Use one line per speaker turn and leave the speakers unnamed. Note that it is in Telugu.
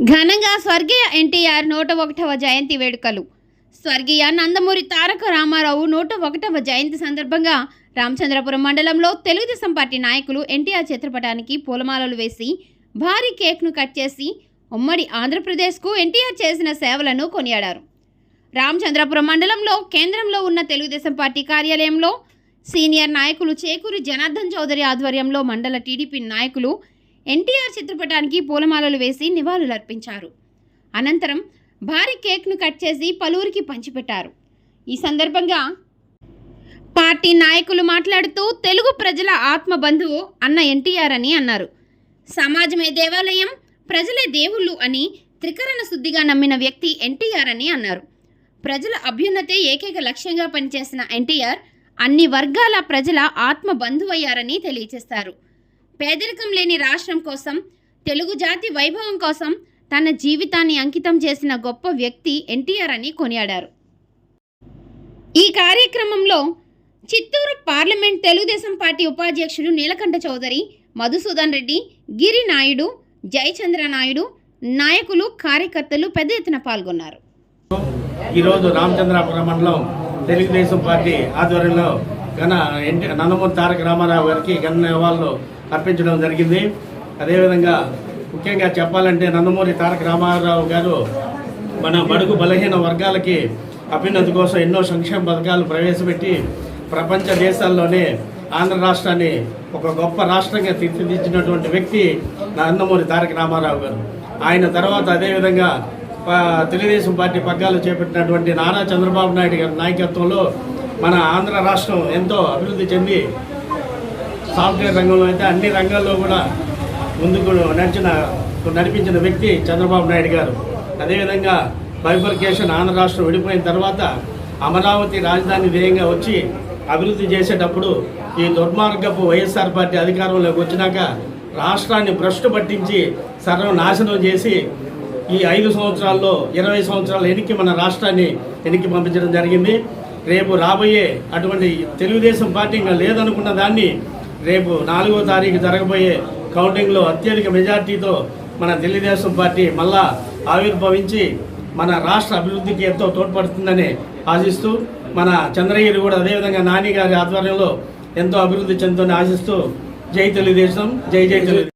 ఘనంగా స్వర్గీయ ఎన్టీఆర్ నూట ఒకటవ జయంతి వేడుకలు. స్వర్గీయ నందమూరి తారక రామారావు నూట ఒకటవ జయంతి సందర్భంగా రామచంద్రపురం మండలంలో తెలుగుదేశం పార్టీ నాయకులు ఎన్టీఆర్ చిత్రపటానికి పూలమాలలు వేసి భారీ కేక్ను కట్ చేసి ఉమ్మడి ఆంధ్రప్రదేశ్కు ఎన్టీఆర్ చేసిన సేవలను కొనియాడారు. రామచంద్రపురం మండలంలో కేంద్రంలో ఉన్న తెలుగుదేశం పార్టీ కార్యాలయంలో సీనియర్ నాయకులు చేకూరి జనార్దన్ చౌదరి ఆధ్వర్యంలో మండల టీడీపీ నాయకులు ఎన్టీఆర్ చిత్రపటానికి పూలమాలలు వేసి నివాళులర్పించారు. అనంతరం భారీ కేక్ను కట్ చేసి పలువురికి పంచిపెట్టారు. ఈ సందర్భంగా పార్టీ నాయకులు మాట్లాడుతూ తెలుగు ప్రజల ఆత్మ బంధువు అన్న ఎన్టీఆర్ అని అన్నారు. సమాజమే దేవాలయం ప్రజలే దేవుళ్ళు అని త్రికరణ శుద్ధిగా నమ్మిన వ్యక్తి ఎన్టీఆర్ అని అన్నారు. ప్రజల అభ్యున్నతే ఏకైక లక్ష్యంగా పనిచేసిన ఎన్టీఆర్ అన్ని వర్గాల ప్రజల ఆత్మ బంధువయ్యారని తెలియజేస్తారు పేదరికం లేని రాష్ట్రం కోసం తెలుగు జాతి వైభవం కోసం తన జీవితాన్ని అంకితం చేసిన గొప్ప వ్యక్తి ఎన్టీఆర్ అని కొనియాడారు. ఈ కార్యక్రమంలో చిత్తూరు పార్లమెంట్ తెలుగుదేశం పార్టీ ఉపాధ్యక్షుడు నీలకంఠ చౌదరి మధుసూదన్ రెడ్డి గిరి నాయుడు జయచంద్ర నాయుడు నాయకులు కార్యకర్తలు పెద్ద ఎత్తున పాల్గొన్నారు.
ఈరోజు రామచంద్రాపురం మండలం తెలుగుదేశం పార్టీ ఆధ్వర్యంలో ఘన ఎన్టీ నందమూరి తారక రామారావు గారికి ఘన నివాళులు అర్పించడం జరిగింది. అదేవిధంగా ముఖ్యంగా చెప్పాలంటే నందమూరి తారక రామారావు గారు మన బడుగు బలహీన వర్గాలకి అభ్యున్నతి కోసం ఎన్నో సంక్షేమ పథకాలు ప్రవేశపెట్టి ప్రపంచ దేశాల్లోనే ఆంధ్ర రాష్ట్రాన్ని ఒక గొప్ప రాష్ట్రంగా తీర్చిదిద్దినటువంటి వ్యక్తి నందమూరి తారక రామారావు గారు. ఆయన తర్వాత అదేవిధంగా తెలుగుదేశం పార్టీ పగ్గాలు చేపట్టినటువంటి నారా చంద్రబాబు నాయుడు గారి నాయకత్వంలో మన ఆంధ్ర రాష్ట్రం ఎంతో అభివృద్ధి చెంది సాఫ్ట్వేర్ రంగంలో అయితే అన్ని రంగాల్లో కూడా ముందుకు నడిచిన నడిపించిన వ్యక్తి చంద్రబాబు నాయుడు గారు. అదేవిధంగా బైఫర్కేషన్ ఆంధ్ర రాష్ట్రం విడిపోయిన తర్వాత అమరావతి రాజధాని ధ్యేయంగా వచ్చి అభివృద్ధి చేసేటప్పుడు ఈ దుర్మార్గపు వైఎస్ఆర్ పార్టీ అధికారంలోకి వచ్చినాక రాష్ట్రాన్ని భ్రష్టు పట్టించి సర్వనాశనం చేసి ఈ ఐదు సంవత్సరాల్లో ఇరవై సంవత్సరాల ఎనికి మన రాష్ట్రాన్ని ఎనికి పంపించడం జరిగింది. రేపు రాబోయే అటువంటి తెలుగుదేశం పార్టీ ఇంకా లేదనుకున్న దాన్ని రేపు నాలుగో తారీఖు జరగబోయే కౌంటింగ్లో అత్యధిక మెజార్టీతో మన తెలుగుదేశం పార్టీ మళ్ళా ఆవిర్భవించి మన రాష్ట్ర అభివృద్ధికి ఎంతో తోడ్పడుతుందని ఆశిస్తూ మన చంద్రగిరి కూడా అదేవిధంగా నాని గారి ఆధ్వర్యంలో ఎంతో అభివృద్ధి చెందుతుందని ఆశిస్తూ జై తెలుగుదేశం జై జై తెలుగుదేశం.